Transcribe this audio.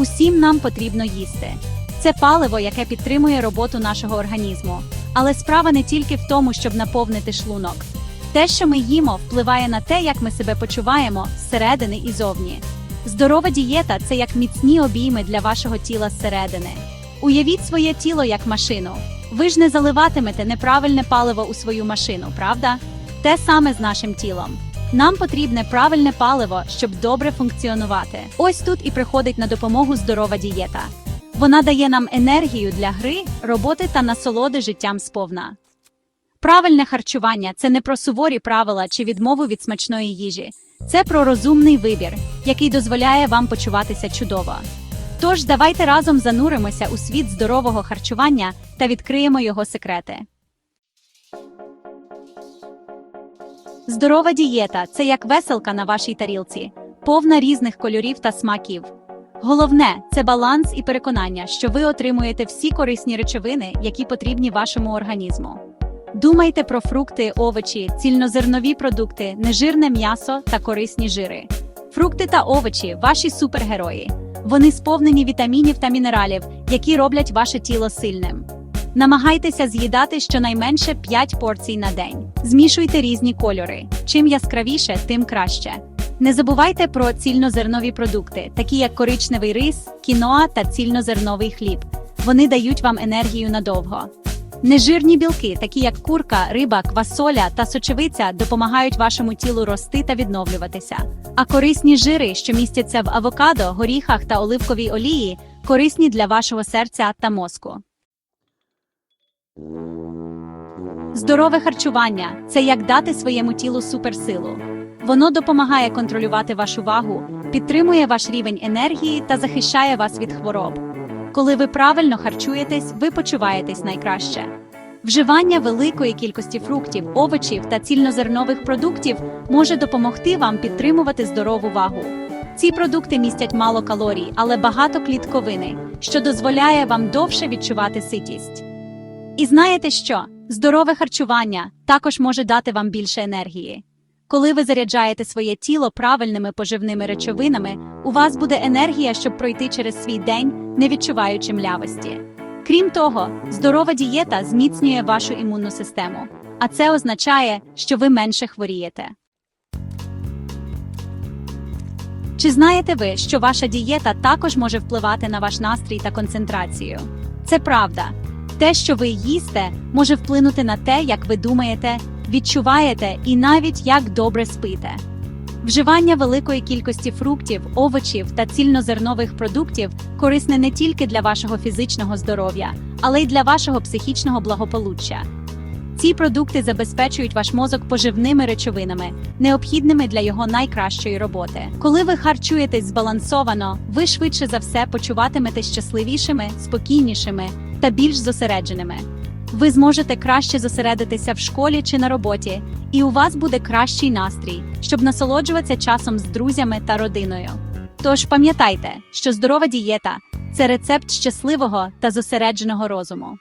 Усім нам потрібно їсти. Це паливо, яке підтримує роботу нашого організму. Але справа не тільки в тому, щоб наповнити шлунок. Те, що ми їмо, впливає на те, як ми себе почуваємо зсередини і зовні. Здорова дієта це як міцні обійми для вашого тіла зсередини. Уявіть своє тіло як машину. Ви ж не заливатимете неправильне паливо у свою машину, правда? Те саме з нашим тілом. Нам потрібне правильне паливо, щоб добре функціонувати. Ось тут і приходить на допомогу здорова дієта. Вона дає нам енергію для гри, роботи та насолоди життям сповна. Правильне харчування це не про суворі правила чи відмову від смачної їжі. Це про розумний вибір, який дозволяє вам почуватися чудово. Тож давайте разом зануримося у світ здорового харчування та відкриємо його секрети. Здорова дієта це як веселка на вашій тарілці, повна різних кольорів та смаків. Головне це баланс і переконання, що ви отримуєте всі корисні речовини, які потрібні вашому організму. Думайте про фрукти, овочі, цільнозернові продукти, нежирне м'ясо та корисні жири. Фрукти та овочі ваші супергерої. Вони сповнені вітамінів та мінералів, які роблять ваше тіло сильним. Намагайтеся з'їдати щонайменше 5 порцій на день. Змішуйте різні кольори. Чим яскравіше, тим краще. Не забувайте про цільнозернові продукти, такі як коричневий рис, кіноа та цільнозерновий хліб. Вони дають вам енергію надовго. Нежирні білки, такі як курка, риба, квасоля та сочевиця, допомагають вашому тілу рости та відновлюватися. А корисні жири, що містяться в авокадо, горіхах та оливковій олії, корисні для вашого серця та мозку. Здорове харчування це як дати своєму тілу суперсилу. Воно допомагає контролювати вашу вагу, підтримує ваш рівень енергії та захищає вас від хвороб. Коли ви правильно харчуєтесь, ви почуваєтесь найкраще. Вживання великої кількості фруктів, овочів та цільнозернових продуктів може допомогти вам підтримувати здорову вагу. Ці продукти містять мало калорій, але багато клітковини, що дозволяє вам довше відчувати ситість. І знаєте що? Здорове харчування також може дати вам більше енергії. Коли ви заряджаєте своє тіло правильними поживними речовинами, у вас буде енергія, щоб пройти через свій день, не відчуваючи млявості. Крім того, здорова дієта зміцнює вашу імунну систему, а це означає, що ви менше хворієте. Чи знаєте ви, що ваша дієта також може впливати на ваш настрій та концентрацію? Це правда. Те, що ви їсте, може вплинути на те, як ви думаєте, відчуваєте і навіть як добре спите. Вживання великої кількості фруктів, овочів та цільнозернових продуктів корисне не тільки для вашого фізичного здоров'я, але й для вашого психічного благополуччя. Ці продукти забезпечують ваш мозок поживними речовинами, необхідними для його найкращої роботи. Коли ви харчуєтесь збалансовано, ви швидше за все почуватиметесь щасливішими, спокійнішими та більш зосередженими. Ви зможете краще зосередитися в школі чи на роботі, і у вас буде кращий настрій, щоб насолоджуватися часом з друзями та родиною. Тож пам'ятайте, що здорова дієта це рецепт щасливого та зосередженого розуму.